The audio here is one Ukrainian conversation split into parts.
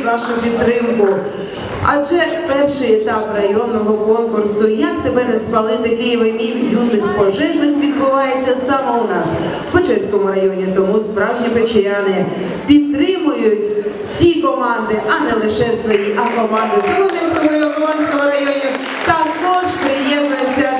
вашу підтримку. Адже перший етап районного конкурсу Як тебе не спалити Києва мів юних пожежних відбувається саме у нас в Печерському районі. Тому справжні печеряни підтримують всі команди, а не лише свої, а команди Солом'янського і Оболонського районів також приєднуються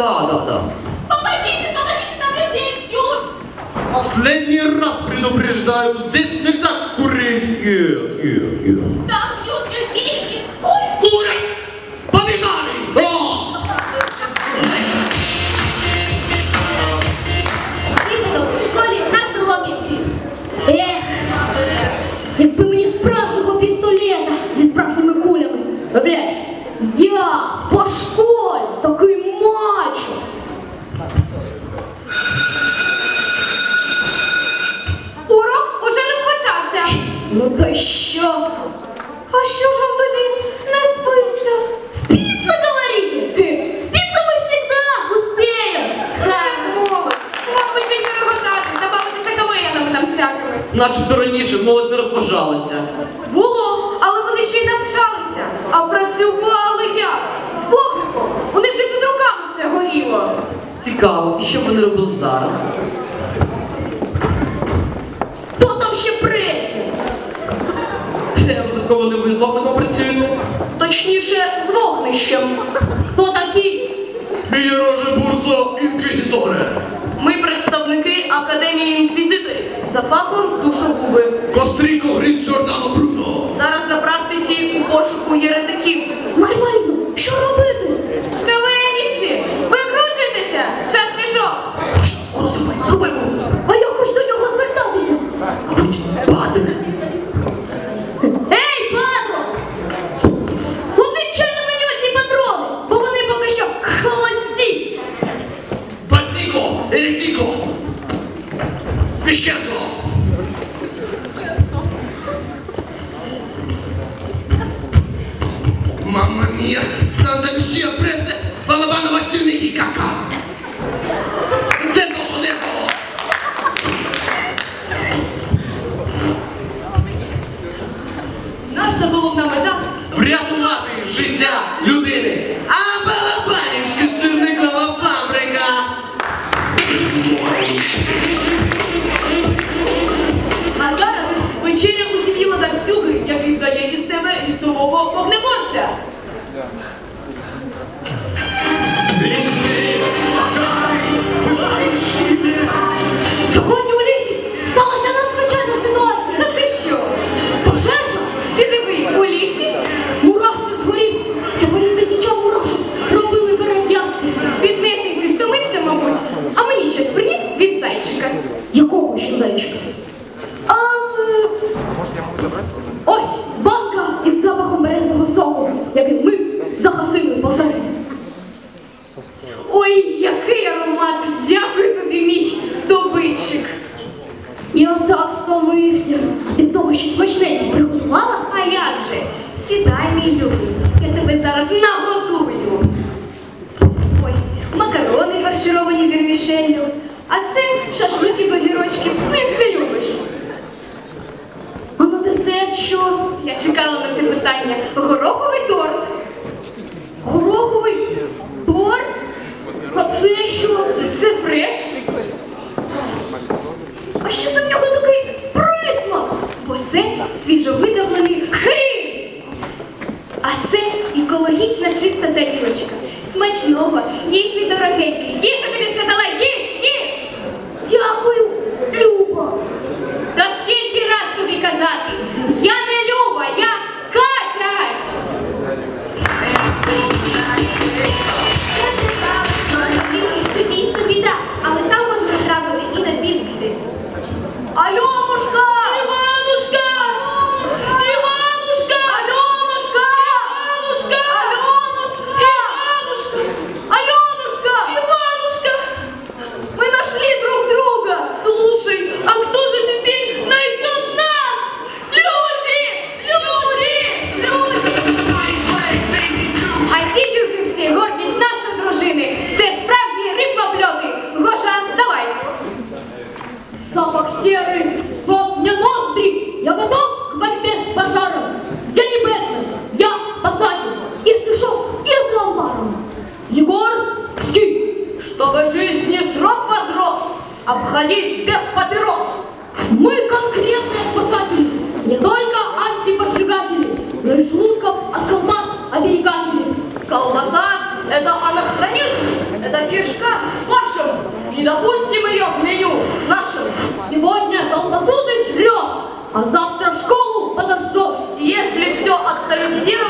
Да, да, да. Помогите, помогите, там людей б'ють! Последний раз предупреждаю, здесь нельзя курить. Е, е, е. Там б'ють людей! Ой! Курят! Побежали! О! Випадок у школі на Солом'янці. Ех, якби мені справжнього пістолета зі справжніми кулями. Виявляєш, я по школі такий Ну то що? А що ж вам тоді не спиться? Спиться, говорите? Спиться мы всегда успеем. Так, молодь, вам би тільки реготати, забавитися кавиянами там всякими. Начебто раніше молодь не розважалася. Було, але вони ще й навчалися. А працювали як? З вогником. У них же під руками все горіло. Цікаво, і що б вони робили зараз? Хто там ще преться? Це випадково не ви з вогнем працюєте? Точніше, з вогнищем. Хто такі? Мієроже бурсо інквізіторе. Ми представники Академії інквізиторів за фахом душогуби. Костріко Грін Джордано Бруно. Зараз на практиці у пошуку єретиків. Марівна, що робити? Mamma mia, Santa Lucia preste, pa la vanno a vestirmi chi cacca. Zento, zento. Як же? Сідай, мій любий, я тебе зараз нагодую. фаршировані вірмішелью, а це шашлик із огірочків, ну як ти любиш. А на десерт що? Я чекала на це питання. Гороховий торт. Гороховий торт? А це що? Це фреш. А що це в нього такий присмак? Бо це свіжовидавлений хрін. А це екологічна чиста тарілочка. Смачного, їж мій дорогенький. Їж, тобі Чтобы жизни срок возрос, обходись без папирос. Мы конкретные спасатели. Не только антиподжигатели, но и желудков от колбас оберегатели. Колбаса – это анахронизм, это кишка с фаршем. Не допустим ее в меню нашем. Сегодня колбасу ты жрешь, а завтра в школу подожжешь. Если все абсолютизировать,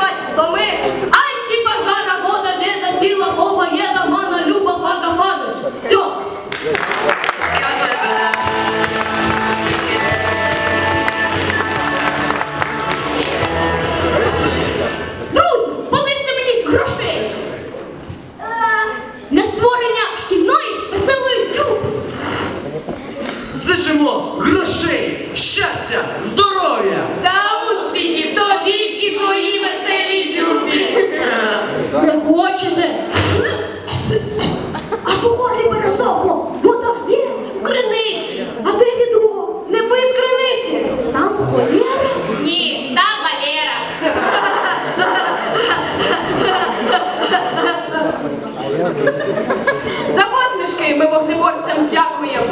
Аж у горлі пересохло. Вода є в криниці. А де відро? Не пий з криниці. Там холєра. Ні, там Валера. За посмішки ми вогнеборцям дякуємо.